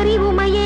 அறிவுமைய